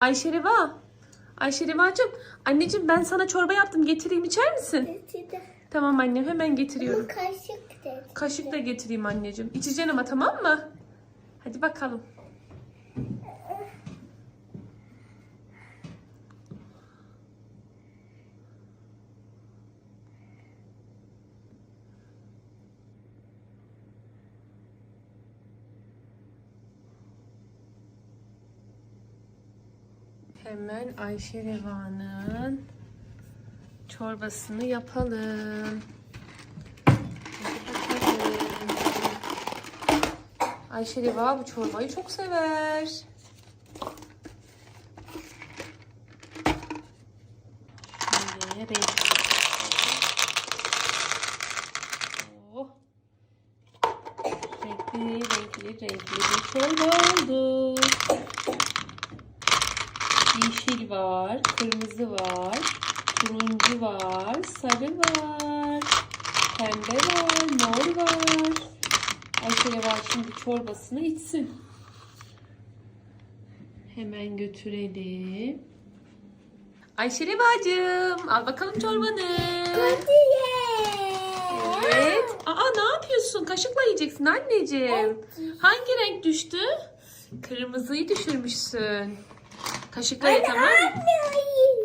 Ayşe Riva. Ayşe Rivacığım. Anneciğim ben sana çorba yaptım. Getireyim içer misin? Dedi. Tamam annem hemen getiriyorum. Bu kaşık dedi. Kaşık da getireyim anneciğim. İçeceksin ama tamam mı? Hadi bakalım. Hemen Ayşe Reva'nın çorbasını yapalım. Ayşe Reva bu çorbayı çok sever. Oh. Renkli, renkli, renkli bir çorba oldu. Yeşil var, kırmızı var, turuncu var, sarı var, pembe var, mor var. Ayşe var şimdi çorbasını içsin. Hemen götürelim. Ayşe bacım al bakalım çorbanı. Ye. Evet. Aa ne yapıyorsun? Kaşıkla yiyeceksin anneciğim. Hangi renk düştü? Kırmızıyı düşürmüşsün. Kaşıkla ye tamam mı?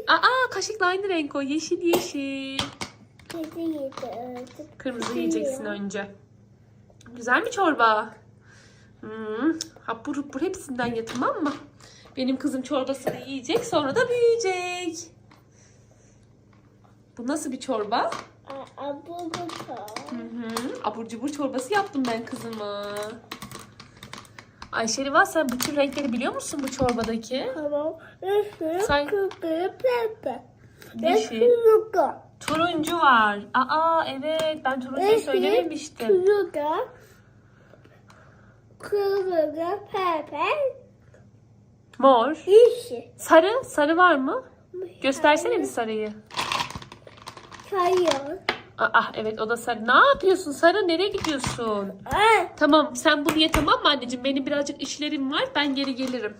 Aa kaşıkla aynı renk o. Yeşil yeşil. Kırmızı yiyeceksin önce. Güzel mi çorba? Hmm, hapur hapur hepsinden ye tamam mı? Benim kızım çorbasını yiyecek sonra da büyüyecek. Bu nasıl bir çorba? Bu bu. Hı hı, abur cubur çorbası yaptım ben kızıma. Ayşe Riva sen bütün renkleri biliyor musun bu çorbadaki? Tamam. Say- kırmızı pembe. Yeşil. Kırmızı. Turuncu var. Aa evet ben turuncuyu söylememiştim. Kırmızı. Kırmızı pembe. Mor. Yeşil. Sarı. Sarı var mı? Göstersene bir sarıyı. Hayır. Aa evet o da sarı. Ne yapıyorsun Sarı? Nereye gidiyorsun? Tamam sen bunu ye tamam mı anneciğim? Benim birazcık işlerim var. Ben geri gelirim.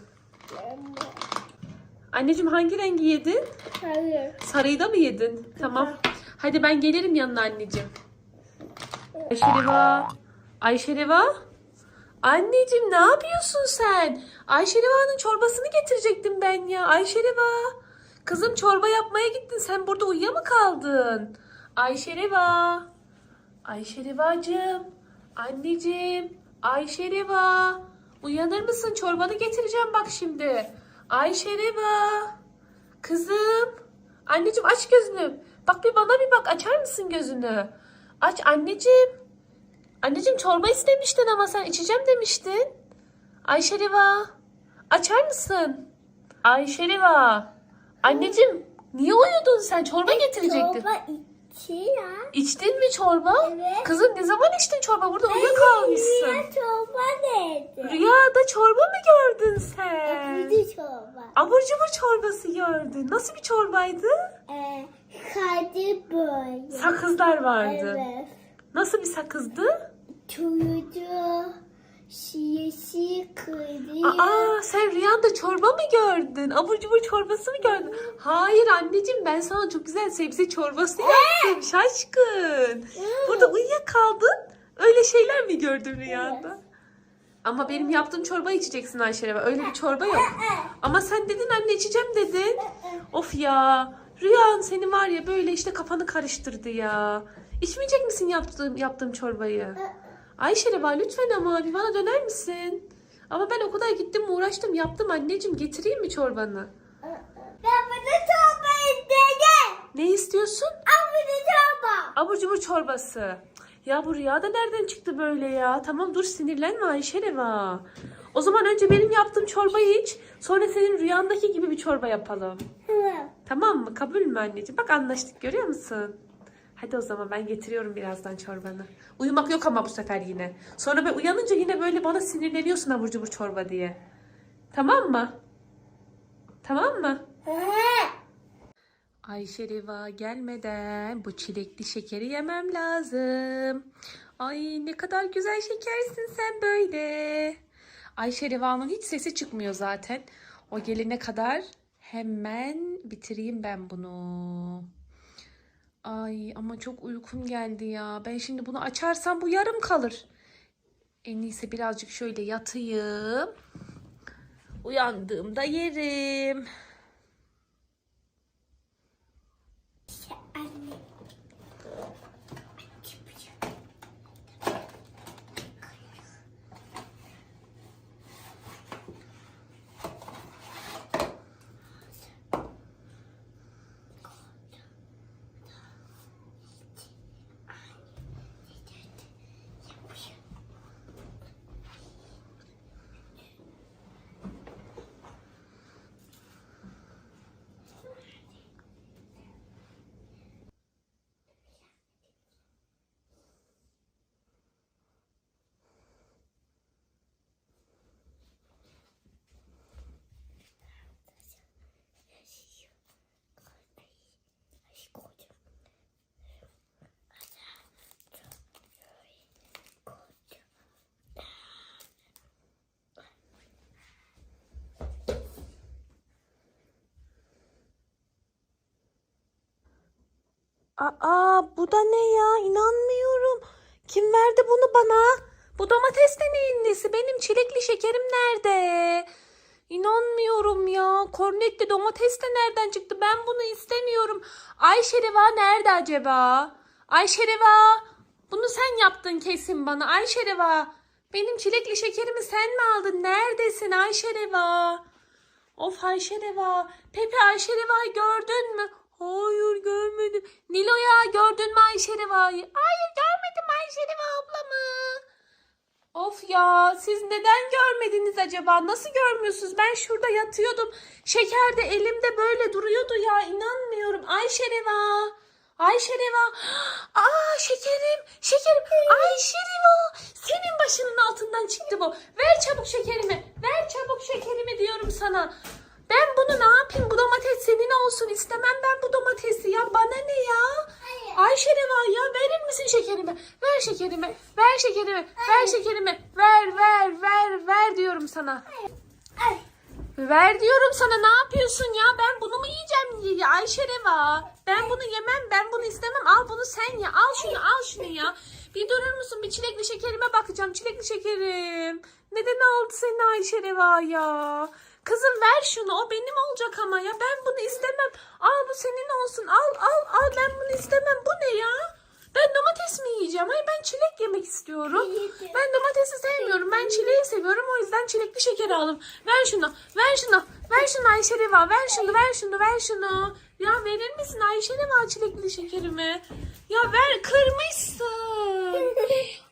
Anneciğim hangi rengi yedin? Hayır. Sarıyı da mı yedin? Tamam. Hadi ben gelirim yanına anneciğim. Ayşe Riva. Ayşe Riva. Anneciğim ne yapıyorsun sen? Ayşe Riva'nın çorbasını getirecektim ben ya. Ayşe Riva. Kızım çorba yapmaya gittin. Sen burada uyuya mı kaldın? Ayşe Riva. Ayşe Rivacığım. Anneciğim. Ayşe Riva. Uyanır mısın? Çorbanı getireceğim bak şimdi. Ayşe Riva. Kızım. Anneciğim aç gözünü. Bak bir bana bir bak. Açar mısın gözünü? Aç anneciğim. Anneciğim çorba istemiştin ama sen içeceğim demiştin. Ayşe Riva. Açar mısın? Ayşe Riva. Anneciğim niye uyudun sen? Çorba getirecektin. Çorba ya. İçtin mi çorba? Evet. Kızım ne zaman içtin çorba? Burada uyuyakalmışsın. Rüya çorba neydi? Rüyada çorba mı gördün sen? Kedi çorba. Abur cubur çorbası gördün. Nasıl bir çorbaydı? Ee, kadi böyle. Sakızlar vardı. Evet. Nasıl bir sakızdı? Turuncu, yeşil, kırmızı. Aa sen rüyanda çorba mı gördün? Abur cubur çorbası mı gördün? Hayır anneciğim ben sana çok güzel sebze çorbası yaptım şaşkın. Burada uyuyakaldın. Öyle şeyler mi gördün rüyanda? Ama benim yaptığım çorba içeceksin Ayşe. Öyle bir çorba yok. Ama sen dedin anne içeceğim dedin. Of ya. Rüyan seni var ya böyle işte kafanı karıştırdı ya. İçmeyecek misin yaptığım, yaptığım çorbayı? Ayşe Reva lütfen ama bir bana döner misin? Ama ben o kadar gittim uğraştım yaptım anneciğim getireyim mi çorbanı? Ben bunu çorba istedim. Ne istiyorsun? Al bunu çorba. Abur cubur çorbası. Ya bu rüya da nereden çıktı böyle ya? Tamam dur sinirlenme Ayşe Reva. O zaman önce benim yaptığım çorbayı iç. Sonra senin rüyandaki gibi bir çorba yapalım. Tamam. Tamam mı? Kabul mü anneciğim? Bak anlaştık görüyor musun? Hadi o zaman ben getiriyorum birazdan çorbanı. Uyumak yok ama bu sefer yine. Sonra ben uyanınca yine böyle bana sinirleniyorsun abur cubur çorba diye. Tamam mı? Tamam mı? Ayşe Reva gelmeden bu çilekli şekeri yemem lazım. Ay ne kadar güzel şekersin sen böyle. Ayşe Reva'nın hiç sesi çıkmıyor zaten. O gelene kadar hemen bitireyim ben bunu. Ay ama çok uykum geldi ya. Ben şimdi bunu açarsam bu yarım kalır. En iyisi birazcık şöyle yatayım. Uyandığımda yerim. Aa bu da ne ya? İnanmıyorum. Kim verdi bunu bana? Bu domates de neyin nesi? Benim çilekli şekerim nerede? İnanmıyorum ya. Kornetli domates de nereden çıktı? Ben bunu istemiyorum. Ayşe Reva nerede acaba? Ayşe Reva. Bunu sen yaptın kesin bana. Ayşe Reva. Benim çilekli şekerimi sen mi aldın? Neredesin Ayşe Reva? Of Ayşe Reva. Pepe Ayşe Reva'yı gördün mü? Hayır görmedim. Nilo'ya gördün mü Ayşe Reva'yı? Hayır görmedim Ayşe Reva ablamı. Of ya siz neden görmediniz acaba? Nasıl görmüyorsunuz? Ben şurada yatıyordum. Şeker de elimde böyle duruyordu ya. İnanmıyorum. Ayşe Reva. Ayşe Reva. Aa şekerim. Şekerim. Ayşe Reva. Senin başının altından çıktı bu. Ver çabuk şekerimi. Ver çabuk şekerimi diyorum sana. Ben bunu ne yapayım? Bu domates senin olsun. İstemem ben bu domatesi ya. Bana ne ya? Hayır. Ayşe Reva ya verir misin şekerimi? Ver şekerimi. Ver şekerimi. Ver şekerimi. Ver ver ver ver diyorum sana. Ay. Ver diyorum sana ne yapıyorsun ya? Ben bunu mu yiyeceğim ya Ayşe Reva? Ben bunu yemem. Ben bunu istemem. Al bunu sen ya. Al şunu al şunu ya. Bir durur musun? Bir çilekli şekerime bakacağım. Çilekli şekerim. Neden aldı seni Ayşe Reva ya? Kızım ver şunu. O benim olacak ama ya. Ben bunu istemem. Al bu senin olsun. Al al al. Ben bunu istemem. Bu ne ya? Ben domates mi yiyeceğim? Hayır ben çilek yemek istiyorum. Ben domatesi sevmiyorum. Ben çileği seviyorum. O yüzden çilekli şeker aldım. Ver şunu. Ver şunu. Ver şunu Ayşe Reva. Ver şunu. Ver şunu. Ver şunu. Ya verir misin Ayşe Reva çilekli şekerimi? Ya ver kırmışsın.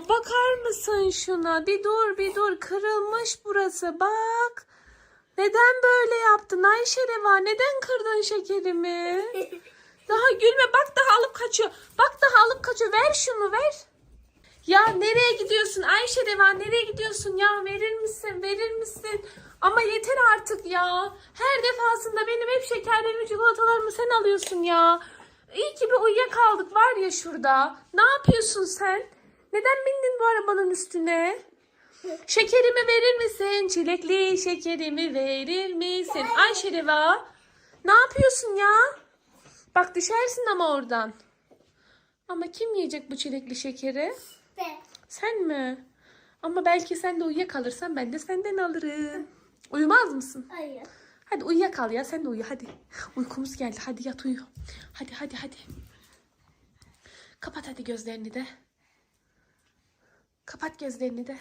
Ya bakar mısın şuna? Bir dur bir dur. Kırılmış burası. Bak. Neden böyle yaptın Ayşe Reva? Neden kırdın şekerimi? Daha gülme bak daha alıp kaçıyor. Bak daha alıp kaçıyor. Ver şunu ver. Ya nereye gidiyorsun Ayşe Reva nereye gidiyorsun ya verir misin verir misin? Ama yeter artık ya. Her defasında benim hep şekerlerimi çikolatalarımı sen alıyorsun ya. İyi ki bir uyuyakaldık var ya şurada. Ne yapıyorsun sen? Neden bindin bu arabanın üstüne? Şekerimi verir misin? Çilekli şekerimi verir misin? Ayşe Reva ne yapıyorsun ya? Bak düşersin ama oradan. Ama kim yiyecek bu çilekli şekeri? Ben. Sen mi? Ama belki sen de uyuyakalırsan ben de senden alırım. Uyumaz mısın? Hayır. Hadi uyuyakal ya sen de uyu hadi. Uykumuz geldi hadi yat uyu. Hadi hadi hadi. Kapat hadi gözlerini de. Kapat gözlerini de.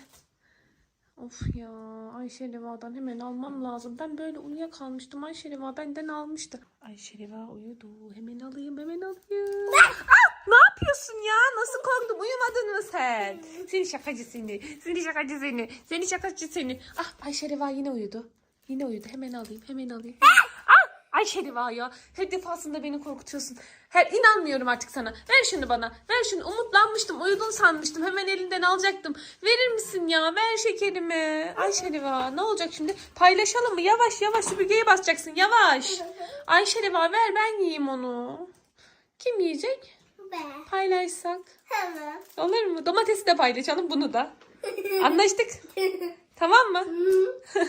Of ya Ayşe Riva'dan hemen almam lazım. Ben böyle uyuyakalmıştım. Ayşe Riva benden almıştı. Ayşe Riva uyudu. Hemen alayım hemen alayım. Ah, ne yapıyorsun ya? Nasıl korktum? Uyumadın mı sen? Seni şakacı seni. Seni şakacı seni. Seni şakacı seni. Ah Ayşe Riva yine uyudu. Yine uyudu. Hemen alayım hemen alayım. Ah! Ayşe Riva ya. Her defasında beni korkutuyorsun. Her inanmıyorum artık sana. Ver şunu bana. Ver şunu. Umutlanmıştım. Uyudun sanmıştım. Hemen elinden alacaktım. Verir misin ya? Ver şekerimi. Ayşe Riva. Ne olacak şimdi? Paylaşalım mı? Yavaş yavaş süpürgeye basacaksın. Yavaş. Ayşe Riva ver ben yiyeyim onu. Kim yiyecek? Ben. Paylaşsak. Tamam. Olur mu? Domatesi de paylaşalım bunu da. Anlaştık. Tamam mı?